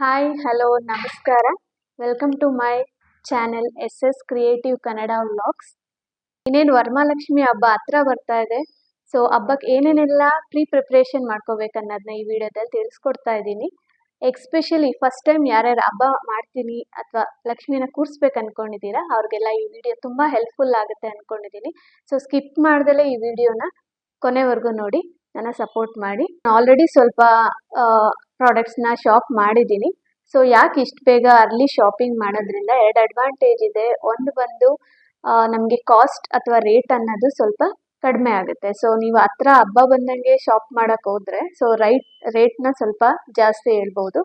Hi hello ನಮಸ್ಕಾರ welcome to my channel S S creative Kannada vlogs ಇನ್ನೇನು ವರಮಹಾಲಕ್ಷ್ಮಿ ಹಬ್ಬ ಹತ್ರ ಬರ್ತಾ ಇದೆ. ಸೊ ಹಬ್ಬಕ್ಕೆ ಏನೇನೆಲ್ಲ ಪ್ರೀ ಪ್ರಿಪ್ರೇಷನ್ ಮಾಡ್ಕೋಬೇಕನ್ನೋದನ್ನ ಈ ವಿಡಿಯೋದಲ್ಲಿ ತಿಳಿಸ್ಕೊಡ್ತಾ ಇದ್ದೀನಿ. ಎಕ್ಸ್ಪೆಷಲಿ ಫಸ್ಟ್ ಟೈಮ್ ಯಾರ್ಯಾರು ಹಬ್ಬ ಮಾಡ್ತೀನಿ ಅಥವಾ ಲಕ್ಷ್ಮಿನ ಕೂರಿಸ್ಬೇಕು ಅನ್ಕೊಂಡಿದ್ದೀರಾ ಅವ್ರಿಗೆಲ್ಲ ಈ ವಿಡಿಯೋ ತುಂಬ ಹೆಲ್ಪ್ಫುಲ್ ಆಗುತ್ತೆ ಅನ್ಕೊಂಡಿದ್ದೀನಿ. ಸೊ ಸ್ಕಿಪ್ ಮಾಡ್ದಲೇ ಈ ವಿಡಿಯೋನ ಕೊನೆವರೆಗೂ ನೋಡಿ, ನನ್ನ ಸಪೋರ್ಟ್ ಮಾಡಿ. ಆಲ್ರೆಡಿ ಸ್ವಲ್ಪ ಪ್ರಾಡಕ್ಟ್ಸ್ನ ಶಾಪ್ ಮಾಡಿದ್ದೀನಿ. ಸೊ ಯಾಕೆ ಇಷ್ಟು ಬೇಗ ಅರ್ಲಿ ಶಾಪಿಂಗ್ ಮಾಡೋದ್ರಿಂದ ಎರಡು ಅಡ್ವಾಂಟೇಜ್ ಇದೆ. ಒಂದು ಬಂದು ನಮಗೆ ಕಾಸ್ಟ್ ಅಥವಾ ರೇಟ್ ಅನ್ನೋದು ಸ್ವಲ್ಪ ಕಡಿಮೆ ಆಗುತ್ತೆ. ಸೊ ನೀವು ಹತ್ರ ಹಬ್ಬ ಬಂದಂಗೆ ಶಾಪ್ ಮಾಡೋಕ್ಕೆ ಹೋದ್ರೆ ಸೊ ರೈಟ್ ರೇಟ್ನ ಸ್ವಲ್ಪ ಜಾಸ್ತಿ ಹೇಳ್ಬೋದು.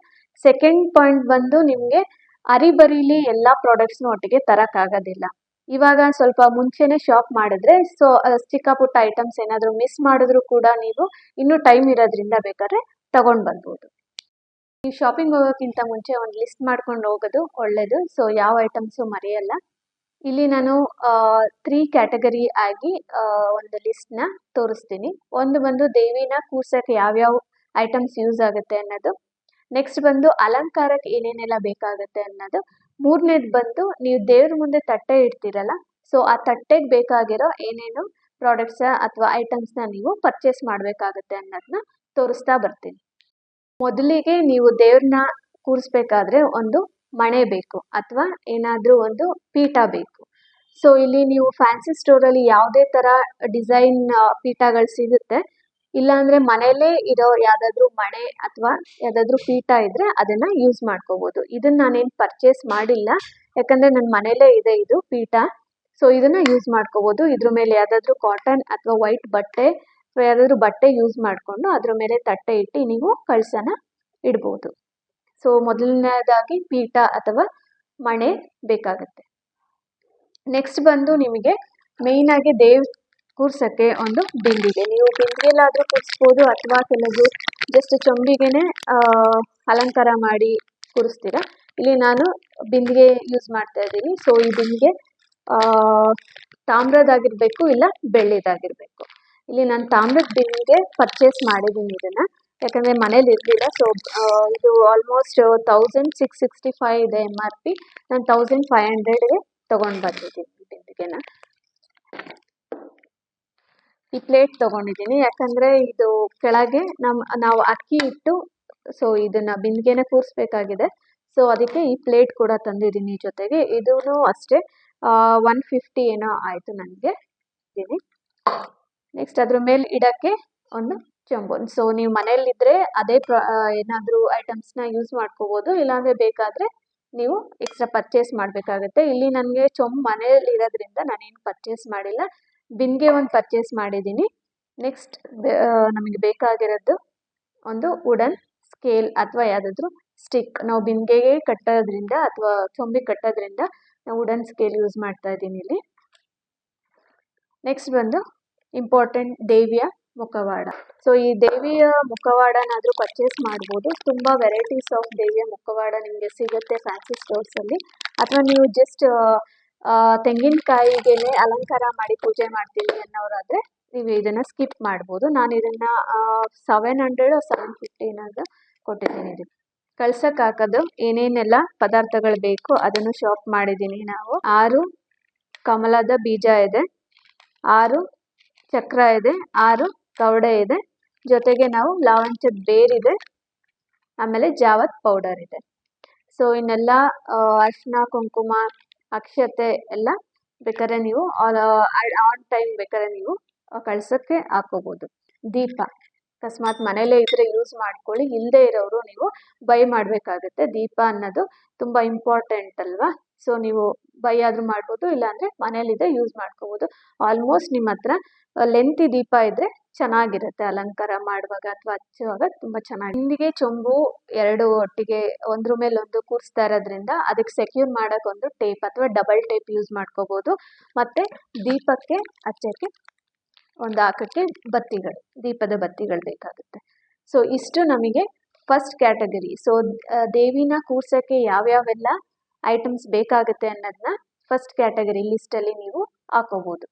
ಸೆಕೆಂಡ್ ಪಾಯಿಂಟ್ ಬಂದು ನಿಮಗೆ ಅರಿಬರಿಲಿ ಎಲ್ಲ ಪ್ರಾಡಕ್ಟ್ಸ್ನು ಒಟ್ಟಿಗೆ ತರೋಕ್ಕಾಗೋದಿಲ್ಲ ಇವಾಗ ಸ್ವಲ್ಪ ಮುಂಚೆನೆ ಶಾಪ್ ಮಾಡಿದ್ರೆ ಸೊ ಚಿಕ್ಕ ಪುಟ್ಟ ಐಟಮ್ಸ್ ಏನಾದರೂ ಮಿಸ್ ಮಾಡಿದ್ರು ಕೂಡ ನೀವು ಇನ್ನೂ ಟೈಮ್ ಇರೋದ್ರಿಂದ ಬೇಕಾದ್ರೆ ತಗೊಂಡು ಬರ್ಬೋದು. ನೀವು ಶಾಪಿಂಗ್ ಹೋಗೋಕ್ಕಿಂತ ಮುಂಚೆ ಒಂದು ಲಿಸ್ಟ್ ಮಾಡ್ಕೊಂಡು ಹೋಗೋದು ಒಳ್ಳೇದು. ಸೊ ಯಾವ ಐಟಮ್ಸು ಮರೆಯಲ್ಲ. ಇಲ್ಲಿ ನಾನು ತ್ರೀ ಕ್ಯಾಟಗರಿ ಆಗಿ ಒಂದು ಲಿಸ್ಟ್ನ ತೋರಿಸ್ತೀನಿ. ಒಂದು ಬಂದು ದೇವಿನ ಕೂರ್ಸೋಕ್ಕೆ ಯಾವ್ಯಾವ ಐಟಮ್ಸ್ ಯೂಸ್ ಆಗುತ್ತೆ ಅನ್ನೋದು. ನೆಕ್ಸ್ಟ್ ಬಂದು ಅಲಂಕಾರಕ್ಕೆ ಏನೇನೆಲ್ಲ ಬೇಕಾಗುತ್ತೆ ಅನ್ನೋದು. ಮೂರನೇದು ಬಂದು ನೀವು ದೇವ್ರ ಮುಂದೆ ತಟ್ಟೆ ಇಡ್ತೀರಲ್ಲ. ಸೊ ಆ ತಟ್ಟೆಗೆ ಬೇಕಾಗಿರೋ ಏನೇನು ಪ್ರಾಡಕ್ಟ್ಸ್ ಅಥವಾ ಐಟಮ್ಸ್ನ ನೀವು ಪರ್ಚೇಸ್ ಮಾಡಬೇಕಾಗುತ್ತೆ ಅನ್ನೋದನ್ನ ತೋರಿಸ್ತಾ ಬರ್ತೀನಿ. ಮೊದಲಿಗೆ ನೀವು ದೇವ್ರನ್ನ ಕೂರಿಸ್ಬೇಕಾದ್ರೆ ಒಂದು ಮಣೆ ಬೇಕು ಅಥವಾ ಏನಾದರೂ ಒಂದು ಪೀಠ ಬೇಕು. ಸೊ ಇಲ್ಲಿ ನೀವು ಫ್ಯಾನ್ಸಿ ಸ್ಟೋರಲ್ಲಿ ಯಾವುದೇ ಥರ ಡಿಸೈನ್ ಪೀಠಗಳು ಸಿಗುತ್ತೆ. ಇಲ್ಲಾಂದ್ರೆ ಮನೆಯಲ್ಲೇ ಇರೋ ಯಾವುದಾದ್ರೂ ಮಣೆ ಅಥವಾ ಯಾವುದಾದ್ರೂ ಪೀಠ ಇದ್ರೆ ಅದನ್ನ ಯೂಸ್ ಮಾಡ್ಕೋಬಹುದು ಇದನ್ನ ನಾನೇನು ಪರ್ಚೇಸ್ ಮಾಡಿಲ್ಲ. ಯಾಕಂದ್ರೆ ನನ್ನ ಮನೆಯಲ್ಲೇ ಇದೆ ಇದು ಪೀಠ. ಸೊ ಇದನ್ನ ಯೂಸ್ ಮಾಡ್ಕೋಬಹುದು ಇದ್ರ ಮೇಲೆ ಯಾವುದಾದ್ರೂ ಕಾಟನ್ ಅಥವಾ ವೈಟ್ ಬಟ್ಟೆ ಅಥವಾ ಯಾವುದಾದ್ರೂ ಬಟ್ಟೆ ಯೂಸ್ ಮಾಡಿಕೊಂಡು ಅದ್ರ ಮೇಲೆ ತಟ್ಟೆ ಇಟ್ಟು ನೀವು ಕಳಸನ ಇಡ್ಬೋದು. ಸೊ ಮೊದಲನೇದಾಗಿ ಪೀಠ ಅಥವಾ ಮಣೆ ಬೇಕಾಗುತ್ತೆ. ನೆಕ್ಸ್ಟ್ ಬಂದು ನಿಮಗೆ ಮೇಯ್ನಾಗಿ ದೇವ್ ಕೂರ್ಸೋಕ್ಕೆ ಒಂದು ಬಿಂದಿಗೆ ನೀವು ಬಿಂದಿಗೆಲಾದ್ರೂ ಕೂರಿಸ್ಬೋದು ಅಥವಾ ಕೆಲವು ಜಸ್ಟ್ ಚೊಂಬಿಗೆನೆ ಅಲಂಕಾರ ಮಾಡಿ ಕೂರಿಸ್ತೀರಾ? ಇಲ್ಲಿ ನಾನು ಬಿಂದಿಗೆ ಯೂಸ್ ಮಾಡ್ತಾ ಇದ್ದೀನಿ. ಸೊ ಈ ಬಿಂದಿಗೆ ತಾಮ್ರದಾಗಿರ್ಬೇಕು ಇಲ್ಲ ಬೆಳ್ಳಿದಾಗಿರ್ಬೇಕು ಇಲ್ಲಿ ನಾನು ತಾಮ್ರದ ಬಿಂದಿಗೆ ಪರ್ಚೇಸ್ ಮಾಡಿದ್ದೀನಿ ಇದನ್ನ. ಯಾಕಂದ್ರೆ ಮನೇಲಿ ಇರಲಿಲ್ಲ ಸೊ ಇದು almost thousand six sixty five ಇದೆ ಎಂ ಆರ್ ಪಿ ನಾನು ತೌಸಂಡ್ ಫೈವ್ ಹಂಡ್ರೆಡ್ಗೆ ತೊಗೊಂಡು ಬಂದಿದ್ದೀನಿ ಬಿಂದಿಗೆನ ಈ ಪ್ಲೇಟ್ ತಗೊಂಡಿದ್ದೀನಿ. ಯಾಕಂದ್ರೆ ಇದು ಕೆಳಗೆ ನಮ್, ನಾವು ಅಕ್ಕಿ ಇಟ್ಟು ಸೊ ಇದನ್ನ ಬಿಂದಿಗೆನ ಕೂರಿಸ್ಬೇಕಾಗಿದೆ. ಸೊ ಅದಕ್ಕೆ ಈ ಪ್ಲೇಟ್ ಕೂಡ ತಂದಿದ್ದೀನಿ ಜೊತೆಗೆ. ಇದೂ ಅಷ್ಟೇ ಒನ್ ಫಿಫ್ಟಿ ಏನೋ ಆಯಿತು ನನಗೆ. ಇದೀನಿ ನೆಕ್ಸ್ಟ್ ಅದ್ರ ಮೇಲೆ ಇಡಕ್ಕೆ ಒಂದು ಚೊಂಬು. ಸೊ ನೀವು ಮನೆಯಲ್ಲಿದ್ದರೆ ಅದೇ ಪ್ರ ಏನಾದರೂ ಐಟಮ್ಸ್ನ ಯೂಸ್ ಮಾಡ್ಕೋಬೋದು. ಇಲ್ಲಾಂದರೆ ಬೇಕಾದ್ರೆ ನೀವು ಎಕ್ಸ್ಟ್ರಾ ಪರ್ಚೇಸ್ ಮಾಡಬೇಕಾಗುತ್ತೆ. ಇಲ್ಲಿ ನನಗೆ ಚೊಂಬು ಮನೆಯಲ್ಲಿ ಇರೋದ್ರಿಂದ ನಾನೇನು ಪರ್ಚೇಸ್ ಮಾಡಿಲ್ಲ. ಬಿನ್ಗೆ ಒಂದು ಪರ್ಚೇಸ್ ಮಾಡಿದ್ದೀನಿ. ನೆಕ್ಸ್ಟ್ ನಮಗೆ ಬೇಕಾಗಿರೋದು ಒಂದು ವುಡನ್ ಸ್ಕೇಲ್ ಅಥವಾ ಯಾವುದಾದ್ರೂ ಸ್ಟಿಕ್ ನಾವು ಬಿನ್ಗೆಗೆ ಕಟ್ಟೋದ್ರಿಂದ ಅಥವಾ ಚೊಂಬಿಗೆ ಕಟ್ಟೋದ್ರಿಂದ ನಾವು ವುಡನ್ ಸ್ಕೇಲ್ ಯೂಸ್ ಮಾಡ್ತಾ ಇದ್ದೀನಿ ಇಲ್ಲಿ. ನೆಕ್ಸ್ಟ್ ಬಂದು ಇಂಪಾರ್ಟೆಂಟ್ ದೇವಿಯ ಮುಖವಾಡ. ಸೊ ಈ ದೇವಿಯ ಮುಖವಾಡನಾದರೂ ಪರ್ಚೇಸ್ ಮಾಡ್ಬೋದು. ತುಂಬ ವೆರೈಟೀಸ್ ಆಫ್ ದೇವಿಯ ಮುಖವಾಡ ನಿಮಗೆ ಸಿಗುತ್ತೆ ಫ್ಯಾನ್ಸಿ ಸ್ಟೋರ್ಸಲ್ಲಿ ಅಥವಾ ನೀವು ಜಸ್ಟ್ ತೆಂಗಿನಕಾಯಿಗೆನೆ ಅಲಂಕಾರ ಮಾಡಿ ಪೂಜೆ ಮಾಡ್ತೀನಿ ಅನ್ನೋರಾದರೆ ನೀವು ಇದನ್ನ ಸ್ಕಿಪ್ ಮಾಡ್ಬೋದು. ನಾನು ಇದನ್ನ ಸೆವೆನ್ ಹಂಡ್ರೆಡ್ ಸೆವೆನ್ ಫಿಫ್ಟಿ ಏನಾದ್ರು ಕೊಟ್ಟಿದ್ದೀನಿ ಕಳ್ಸಕ್ ಹಾಕೋದು ಏನೇನೆಲ್ಲ ಪದಾರ್ಥಗಳು ಬೇಕು ಅದನ್ನು ಶಾಪ್ ಮಾಡಿದ್ದೀನಿ ನಾವು. ಆರು ಕಮಲದ ಬೀಜ ಇದೆ. ಆರು ಚಕ್ರ ಇದೆ, ಆರು ಕವಡೆ ಇದೆ. ಜೊತೆಗೆ ನಾವು ಲಾವಂಚದ ಬೇರಿದೆ ಆಮೇಲೆ ಜಾವತ್ ಪೌಡರ್ ಇದೆ. ಸೊ ಇನ್ನೆಲ್ಲ ಅರ್ಶಿನ ಕುಂಕುಮ, ಅಕ್ಷತೆ ಎಲ್ಲ ಬೇಕಾದ್ರೆ ನೀವು ಆನ್ ಟೈಮ್ ಬೇಕಾದ್ರೆ ನೀವು ಕಳ್ಸಕ್ಕೆ ಹಾಕೋಬಹುದು ದೀಪ, ಅಕಸ್ಮಾತ್ ಮನೇಲೇ ಇದ್ರೆ ಯೂಸ್ ಮಾಡ್ಕೊಳ್ಳಿ ಇಲ್ಲದೆ ಇರೋರು ನೀವು ಬೈ ಮಾಡಬೇಕಾಗುತ್ತೆ. ದೀಪ ಅನ್ನೋದು ತುಂಬ ಇಂಪಾರ್ಟೆಂಟ್ ಅಲ್ವಾ? ಸೊ ನೀವು ಬೈ ಆದರೂ ಮಾಡ್ಬೋದು, ಇಲ್ಲಾಂದರೆ ಮನೇಲಿದೆ ಯೂಸ್ ಮಾಡ್ಕೋಬೋದು. ಆಲ್ಮೋಸ್ಟ್ ನಿಮ್ಮ ಹತ್ರ ಲೆಂತಿ ದೀಪ ಇದ್ದರೆ ಚೆನ್ನಾಗಿರುತ್ತೆ. ಅಲಂಕಾರ ಮಾಡುವಾಗ ಅಥವಾ ಹಚ್ಚುವಾಗ ತುಂಬ ಚೆನ್ನಾಗಿ. ಹಿಂದಿಗೆ ಚೊಂಬು ಎರಡು ಒಟ್ಟಿಗೆ ಒಂದ್ರ ಮೇಲೆ ಒಂದು ಕೂರಿಸ್ತಾ ಇರೋದ್ರಿಂದ ಅದಕ್ಕೆ ಸೆಕ್ಯೂರ್ ಮಾಡೋಕೆ ಒಂದು ಟೇಪ್ ಅಥವಾ ಡಬಲ್ ಟೇಪ್ ಯೂಸ್ ಮಾಡ್ಕೋಬೋದು. ಮತ್ತೆ ದೀಪಕ್ಕೆ, ಹಚ್ಚಕ್ಕೆ ಒಂದು ಹಾಕಕ್ಕೆ ಬತ್ತಿಗಳು, ದೀಪದ ಬತ್ತಿಗಳು ಬೇಕಾಗುತ್ತೆ. ಸೊ ಇಷ್ಟು ನಮಗೆ ಫಸ್ಟ್ ಕ್ಯಾಟಗರಿ ಸೊ ದೇವಿನ ಕೂರ್ಸಕ್ಕೆ ಯಾವ್ಯಾವೆಲ್ಲ ಐಟಮ್ಸ್ ಬೇಕಾಗುತ್ತೆ ಅನ್ನೋದನ್ನ ಫಸ್ಟ್ ಕ್ಯಾಟಗರಿ ಲಿಸ್ಟಲ್ಲಿ ನೀವು ಹಾಕೋಬಹುದು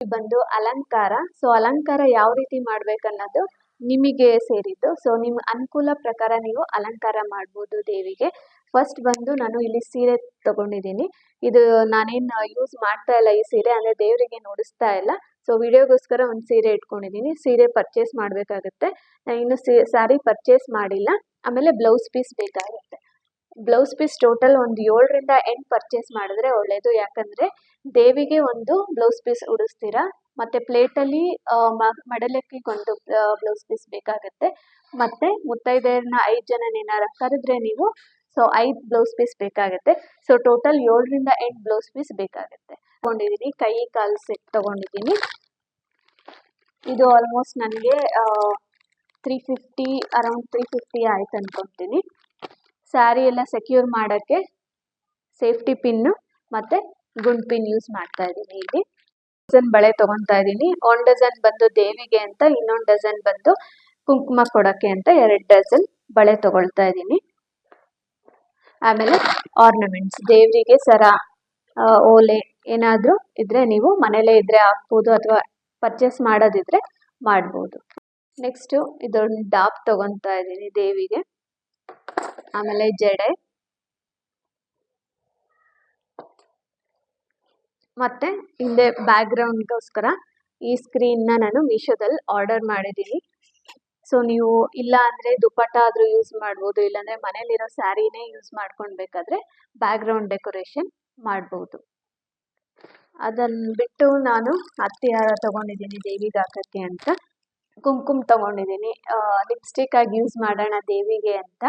ಬಂದು ಅಲಂಕಾರ. ಸೊ ಅಲಂಕಾರ ಯಾವ ರೀತಿ ಮಾಡ್ಬೇಕನ್ನೋದು ನಿಮಗೆ ಸೇರಿದ್ದು. ಸೊ ನಿಮ್ಮ ಅನುಕೂಲ ಪ್ರಕಾರ ನೀವು ಅಲಂಕಾರ ಮಾಡ್ಬೋದು ದೇವಿಗೆ. ಫಸ್ಟ್ ಬಂದು ನಾನು ಇಲ್ಲಿ ಸೀರೆ ತಗೊಂಡಿದ್ದೀನಿ. ಇದು ನಾನೇನು ಯೂಸ್ ಮಾಡ್ತಾ ಇಲ್ಲ ಈ ಸೀರೆ, ಅಂದರೆ ದೇವರಿಗೆ ನೋಡಿಸ್ತಾ ಇಲ್ಲ. ಸೊ ವಿಡಿಯೋಗೋಸ್ಕರ ಒಂದು ಸೀರೆ ಇಟ್ಕೊಂಡಿದ್ದೀನಿ. ಸೀರೆ ಪರ್ಚೇಸ್ ಮಾಡಬೇಕಾಗುತ್ತೆ. ನಾನು ಇನ್ನು ಸಾರಿ ಪರ್ಚೇಸ್ ಮಾಡಿಲ್ಲ. ಆಮೇಲೆ ಬ್ಲೌಸ್ ಪೀಸ್ ಬೇಕಾಗುತ್ತೆ. ಬ್ಲೌಸ್ ಪೀಸ್ ಟೋಟಲ್ ಒಂದು ಏಳರಿಂದ ಎಂಟು ಪರ್ಚೇಸ್ ಮಾಡಿದ್ರೆ ಒಳ್ಳೆಯದು ಯಾಕಂದರೆ ದೇವಿಗೆ ಒಂದು ಬ್ಲೌಸ್ ಪೀಸ್ ಉಡಿಸ್ತೀರಾ, ಮತ್ತು ಪ್ಲೇಟಲ್ಲಿ ಮಡಲಕ್ಕಿಗೊಂದು ಬ್ಲೌಸ್ ಪೀಸ್ ಬೇಕಾಗುತ್ತೆ. ಮತ್ತು ಮುತ್ತೈದೆಯರನ್ನ ಐದು ಜನನೇನಾರ ಕರೆದ್ರೆ ನೀವು, ಸೊ, ಐದು ಬ್ಲೌಸ್ ಪೀಸ್ ಬೇಕಾಗುತ್ತೆ. ಸೊ ಟೋಟಲ್ ಏಳರಿಂದ ಎಂಟು ಬ್ಲೌಸ್ ಪೀಸ್ ಬೇಕಾಗುತ್ತೆ. ತೊಗೊಂಡಿದ್ದೀನಿ ಕೈ, ಕಾಲು ಸೆಟ್ ತೊಗೊಂಡಿದ್ದೀನಿ ಇದು ಆಲ್ಮೋಸ್ಟ್ ನನಗೆ three fifty around three fifty ಆಯ್ತು ಅನ್ಕೊತೀನಿ ಸ್ಯಾರಿ ಎಲ್ಲ ಸೆಕ್ಯೂರ್ ಮಾಡೋಕ್ಕೆ ಸೇಫ್ಟಿ ಪಿನ್ನು ಮತ್ತು ಗುಂಡ್ ಪಿನ್ ಯೂಸ್ ಮಾಡ್ತಾ ಇದ್ದೀನಿ ಇಲ್ಲಿ. ಡಜನ್ ಬಳೆ ತೊಗೊತಾ ಇದ್ದೀನಿ. ಒಂದು ಡಜನ್ ಬಂದು ದೇವಿಗೆ ಅಂತ, ಇನ್ನೊಂದು ಡಜನ್ ಬಂದು ಕುಂಕುಮ ಕೊಡೋಕ್ಕೆ ಅಂತ ಎರಡು ಡಜನ್ ಬಳೆ ತೊಗೊಳ್ತಾ ಇದ್ದೀನಿ. ಆಮೇಲೆ ಆರ್ನಮೆಂಟ್ಸ್ ದೇವರಿಗೆ ಸರ ಓಲೆ ಏನಾದರೂ ಇದ್ರೆ ನೀವು ಮನೇಲೇ ಇದ್ರೆ ಹಾಕ್ಬೋದು ಅಥವಾ ಪರ್ಚೇಸ್ ಮಾಡೋದಿದ್ರೆ ಮಾಡ್ಬೋದು. ನೆಕ್ಸ್ಟು ಇದೊಂದು ಡಾಪ್ ತೊಗೊತಾ ಇದ್ದೀನಿ ದೇವಿಗೆ. ಆಮೇಲೆ ಜಡೆ. ಮತ್ತೆ ಹಿಂದೆ ಬ್ಯಾಕ್ಗ್ರೌಂಡ್ಗೋಸ್ಕರ ಈ ಸ್ಕ್ರೀನ್ನ ನಾನು ಮೀಶೋದಲ್ಲಿ ಆರ್ಡರ್ ಮಾಡಿದ್ದೀನಿ. ಸೊ ನೀವು ಇಲ್ಲ ಅಂದರೆ ದುಪ್ಪಟ್ಟ ಆದರೂ ಯೂಸ್ ಮಾಡ್ಬೋದು ಇಲ್ಲಾಂದರೆ ಮನೇಲಿರೋ ಸ್ಯಾರಿನೇ ಯೂಸ್ ಮಾಡ್ಕೊಳ್ಬೇಕಾದ್ರೆ ಬ್ಯಾಕ್ಗ್ರೌಂಡ್ ಡೆಕೋರೇಷನ್ ಮಾಡ್ಬೋದು. ಅದನ್ನು ಬಿಟ್ಟು ನಾನು ಹತ್ತಿ ಹಾರ ತೊಗೊಂಡಿದ್ದೀನಿ ದೇವಿಗೆ ಹಾಕೋಕ್ಕೆ ಅಂತ. ಕುಂಕುಮ ತೊಗೊಂಡಿದ್ದೀನಿ. ಲಿಪ್ಸ್ಟಿಕ್ ಆಗಿ ಯೂಸ್ ಮಾಡೋಣ ದೇವಿಗೆ ಅಂತ.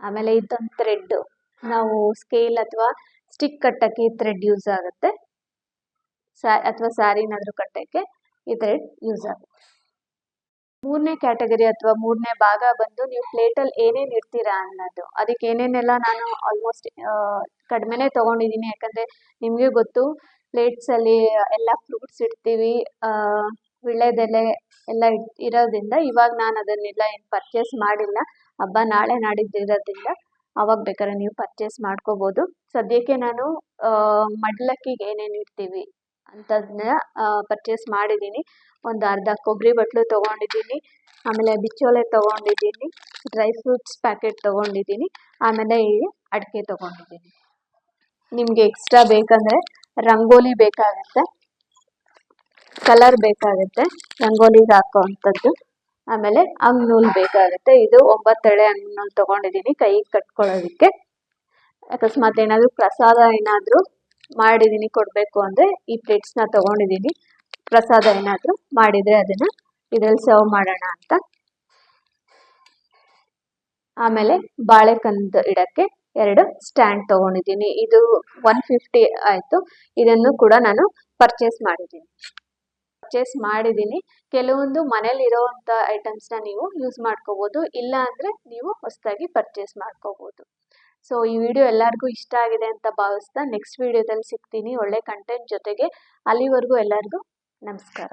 ಆಮೇಲೆ ಇದೊಂದು ಥ್ರೆಡ್ ನಾವು ಸ್ಕೇಲ್ ಅಥವಾ ಸ್ಟಿಕ್ ಕಟ್ಟಕ್ಕೆ ಈ ಥ್ರೆಡ್ ಯೂಸ್ ಆಗುತ್ತೆ. ಸ್ಯಾ ಅಥವಾ ಸ್ಯಾರಿನಾದರೂ ಕಟ್ಟಕ್ಕೆ ಈ ಥ್ರೆಡ್ ಯೂಸ್ ಆಗುತ್ತೆ. ಮೂರನೇ ಕ್ಯಾಟಗರಿ ಅಥವಾ ಮೂರನೇ ಭಾಗ ಬಂದು ನೀವು ಪ್ಲೇಟಲ್ಲಿ ಏನೇನು ಇಡ್ತೀರಾ ಅನ್ನೋದು. ಅದಕ್ಕೆ ಏನೇನೆಲ್ಲ ನಾನು ಆಲ್ಮೋಸ್ಟ್ ಕಡಿಮೆನೇ ತೊಗೊಂಡಿದ್ದೀನಿ ಯಾಕಂದರೆ ನಿಮಗೆ ಗೊತ್ತು ಪ್ಲೇಟ್ಸಲ್ಲಿ ಎಲ್ಲ ಫ್ರೂಟ್ಸ್ ಇಡ್ತೀವಿ ವಿಳ್ಯದೆಲೆ ಎಲ್ಲ ಇರೋದ್ರಿಂದ ಇವಾಗ ನಾನು ಅದನ್ನೆಲ್ಲ ಏನು ಪರ್ಚೇಸ್ ಮಾಡಿಲ್ಲ. ಹಬ್ಬ ನಾಳೆ ನಾಡಿದ್ದು ಇರೋದ್ರಿಂದ ಅವಾಗ ಬೇಕಾದ್ರೆ ನೀವು ಪರ್ಚೇಸ್ ಮಾಡ್ಕೋಬೋದು. ಸದ್ಯಕ್ಕೆ ನಾನು ಮಡ್ಲಕ್ಕಿಗೆ ಏನೇನು ಇಡ್ತೀವಿ ಅಂತದನ್ನ ಪರ್ಚೇಸ್ ಮಾಡಿದ್ದೀನಿ. ಒಂದು ಅರ್ಧ ಕೊಬ್ಬರಿ ಬಟ್ಲು ತೊಗೊಂಡಿದ್ದೀನಿ. ಆಮೇಲೆ ಬಿಚ್ಚೋಲೆ ತೊಗೊಂಡಿದ್ದೀನಿ. ಡ್ರೈ ಫ್ರೂಟ್ಸ್ ಪ್ಯಾಕೆಟ್ ತೊಗೊಂಡಿದ್ದೀನಿ. ಆಮೇಲೆ ಈ ಅಡಿಕೆ ತೊಗೊಂಡಿದ್ದೀನಿ. ನಿಮಗೆ ಎಕ್ಸ್ಟ್ರಾ ಬೇಕಂದರೆ, ರಂಗೋಲಿ ಬೇಕಾಗುತ್ತೆ. ಕಲರ್ ಬೇಕಾಗುತ್ತೆ. ರಂಗೋಲಿಗೆ ಹಾಕೋ ಅಂಥದ್ದು ಆಮೇಲೆ ಅಂಗ್ನೂಲ್ ಬೇಕಾಗುತ್ತೆ. ಇದು ಒಂಬತ್ತೆಳೆ ಅಂಗ್ನೂಲ್ ತೊಗೊಂಡಿದ್ದೀನಿ ಕೈಗೆ ಕಟ್ಕೊಳ್ಳೋದಕ್ಕೆ. ಅಕಸ್ಮಾತ್ ಏನಾದರೂ ಪ್ರಸಾದ ಏನಾದರೂ ಮಾಡಿದ್ದೀನಿ ಕೊಡಬೇಕು ಅಂದರೆ ಈ ಪ್ಲೇಟ್ಸ್ನ ತಗೊಂಡಿದ್ದೀನಿ ಪ್ರಸಾದ ಏನಾದರೂ ಮಾಡಿದರೆ ಅದನ್ನು ಇದರಲ್ಲಿ ಸರ್ವ್ ಮಾಡೋಣ ಅಂತ. ಆಮೇಲೆ ಬಾಳೆಕಂದು ಇಡಕ್ಕೆ ಎರಡು ಸ್ಟ್ಯಾಂಡ್ ತೊಗೊಂಡಿದ್ದೀನಿ ಇದು ಒನ್ ಫಿಫ್ಟಿ ಆಯಿತು. ಇದನ್ನು ಕೂಡ ನಾನು ಪರ್ಚೇಸ್ ಮಾಡಿದ್ದೀನಿ ಪರ್ಚೇಸ್ ಮಾಡಿದ್ದೀನಿ. ಕೆಲವೊಂದು ಮನೇಲಿ ಇರೋವಂಥ ಐಟಮ್ಸ್ನ ನೀವು ಯೂಸ್ ಮಾಡ್ಕೋಬೋದು. ಇಲ್ಲ ಅಂದರೆ ನೀವು ಹೊಸದಾಗಿ ಪರ್ಚೇಸ್ ಮಾಡ್ಕೋಬೋದು. ಸೊ ಈ ವಿಡಿಯೋ ಎಲ್ಲರಿಗೂ ಇಷ್ಟ ಆಗಿದೆ ಅಂತ ಭಾವಿಸ್ತಾ ನೆಕ್ಸ್ಟ್ ವಿಡಿಯೋದಲ್ಲಿ ಸಿಗ್ತೀನಿ. ಒಳ್ಳೆ ಕಂಟೆಂಟ್ ಜೊತೆಗೆ ಅಲ್ಲಿವರೆಗೂ ಎಲ್ಲರಿಗೂ ನಮಸ್ಕಾರ.